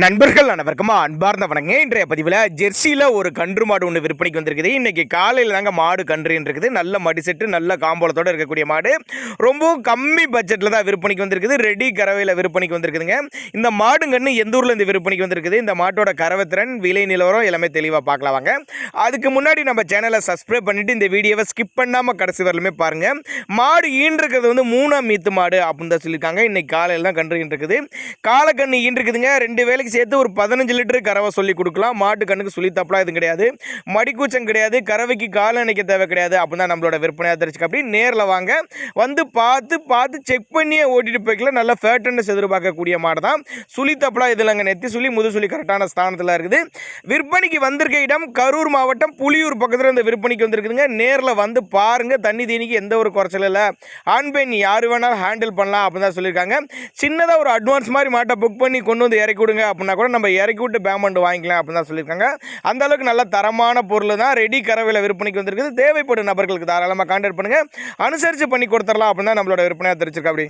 நண்பர்கள் அனைவருக்குமா அன்பார்ந்த வணங்க இன்றைய பதிவில் ஜெர்சியில் ஒரு கன்று மாடு ஒன்று விற்பனைக்கு வந்திருக்குது. இன்னைக்கு காலையில் தாங்க மாடு கன்றுன்னு இருக்குது நல்ல மடி செட்டு நல்ல காம்போலத்தோடு இருக்கக்கூடிய மாடு. ரொம்பவும் கம்மி பட்ஜெட்டில் தான் விற்பனைக்கு வந்திருக்குது. ரெடி கறவையில் விற்பனைக்கு வந்திருக்குதுங்க. இந்த மாடுங்கன்னு எந்த ஊரில் இந்த விற்பனைக்கு வந்திருக்குது? இந்த மாட்டோட கறவை திறன் விலை நிலவரம் எல்லாமே தெளிவாக பார்க்கலாம் வாங்க. அதுக்கு முன்னாடி நம்ம சேனலை சப்ஸ்கிரைப் பண்ணிவிட்டு இந்த வீடியோவை ஸ்கிப் பண்ணாமல் கடைசி வரலுமே பாருங்கள் மாடு ஈன்றிருக்கிறது வந்து மூணாம் மீத்து மாடு அப்படின்னு தான் சொல்லியிருக்காங்க. இன்றைக்கி காலையில் தான் கன்று ஈன்றிருக்குது காலக்கண்ணு ஈன்றிருக்குதுங்க ரெண்டு நாளைக்கு சேர்த்து ஒரு பதினஞ்சு லிட்டரு கறவை சொல்லி கொடுக்கலாம். மாட்டு கண்ணுக்கு சொல்லி தப்பலாம் எதுவும் கிடையாது. மடிக்கூச்சம் கிடையாது. கறவைக்கு கால அணைக்க தேவை கிடையாது. அப்படின்னு தான் நம்மளோட விற்பனையாக தெரிஞ்சுக்க. அப்படி நேரில் வாங்க. வந்து பார்த்து பார்த்து செக் பண்ணியே ஓட்டிட்டு போய்க்கலாம். நல்ல ஃபேட்டன்ஸ் எதிர்பார்க்கக்கூடிய மாடு தான் சுழி தப்பலாம் இதில் அங்கே நெத்தி சுழி முது சுழி கரெக்டான ஸ்தானத்தில் இருக்குது. விற்பனைக்கு வந்திருக்க இடம் கரூர் மாவட்டம் புலியூர் பக்கத்தில் இந்த விற்பனைக்கு வந்திருக்குதுங்க. நேரில் வந்து பாருங்கள் தண்ணி தீனிக்கு எந்த ஒரு குறைச்சலும் இல்லை. ஆண் பெண் யார் வேணாலும் ஹேண்டில் பண்ணலாம் அப்படின்னு தான் சொல்லியிருக்காங்க. சின்னதாக ஒரு அட்வான்ஸ் மாதிரி மாட்டை புக் பண்ணி கொண்டு வந்து இறக்கி விடுங்க. அப்படின்னா கூட நம்ம இறக்கி விட்டு பேமெண்ட் வாங்கிக்கலாம் அப்படின்னு தான் சொல்லியிருக்காங்க. அந்த அளவுக்கு நல்ல தரமான பொருள் தான் ரெடி கறவையில் விற்பனைக்கு வந்திருக்குது. தேவைப்படும் நபர்களுக்கு தாராளமாக கான்டாக்ட் பண்ணுங்கள் அனுசரித்து பண்ணி கொடுத்துடலாம் அப்படின்னு தான் நம்மளோட விற்பனையாக தெரிஞ்சிருக்கா அப்படி.